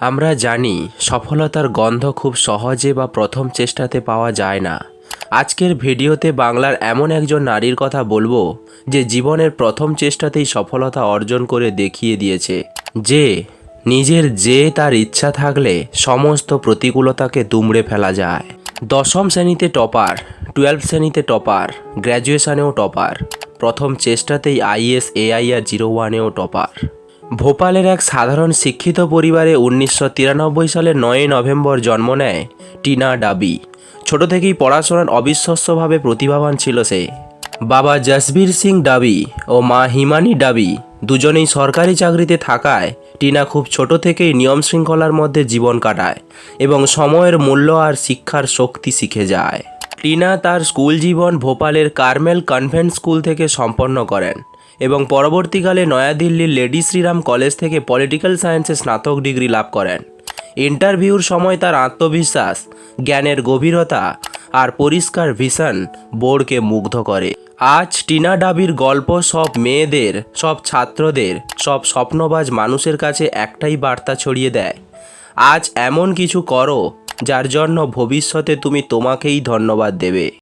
আমরা জানি সফলতার গন্ধ খুব সহজে বা প্রথম চেষ্টাতে পাওয়া যায় না। আজকের ভিডিওতে বাংলার এমন একজন নারীর কথা বলব, যে জীবনের প্রথম চেষ্টাতেই সফলতা অর্জন করে দেখিয়ে দিয়েছে। যে, নিজের যে তার ইচ্ছা থাকলে সমস্ত প্রতিকূলতাকে দুমড়ে ফেলা যায়। দশম শ্রেণীতে টপার, টুয়েলভ শ্রেণীতে টপার, গ্র্যাজুয়েশনেও টপার। প্রথম চেষ্টাতেই আইএস, এআইআর, জিরো ওয়ানেও টপার। ভোপালের এক সাধারণ শিক্ষিত পরিবারে উনিশশো তিরানব্বই সালের নয়ই নভেম্বর জন্ম নেয় টিনা ডাবি। ছোট থেকেই পড়াশোনার অবিশ্বাস্যভাবে প্রতিভাবান ছিল সে। বাবা জসবীর সিং ডাবি ও মা হিমানি ডাবি দুজনেই সরকারি চাকরিতে থাকায় টিনা খুব ছোট থেকেই নিয়ম শৃঙ্খলার মধ্যে জীবন কাটায় এবং সময়ের মূল্য আর শিক্ষার শক্তি শিখে যায়। টিনা তার স্কুল জীবন ভোপালের কার্মেল কনভেন্ট স্কুল থেকে সম্পন্ন করেন। এবং পরবর্তীকালে নয়াদিল্লির লেডি শ্রীরাম কলেজ থেকে পলিটিক্যাল সায়েন্সে স্নাতক ডিগ্রি লাভ করেন। ইন্টারভিউর সময় তার আত্মবিশ্বাস, জ্ঞানের গভীরতা আর পরিষ্কার ভিশন বোর্ডকে মুগ্ধ করে। আজ টিনা ডাবির গল্প সব মেয়েদের, সব ছাত্রদের, সব স্বপ্নবাজ মানুষের কাছে একটাই বার্তা ছড়িয়ে দেয়। আজ এমন কিছু করো, যার জন্য ভবিষ্যতে তুমি তোমাকেই ধন্যবাদ দেবে।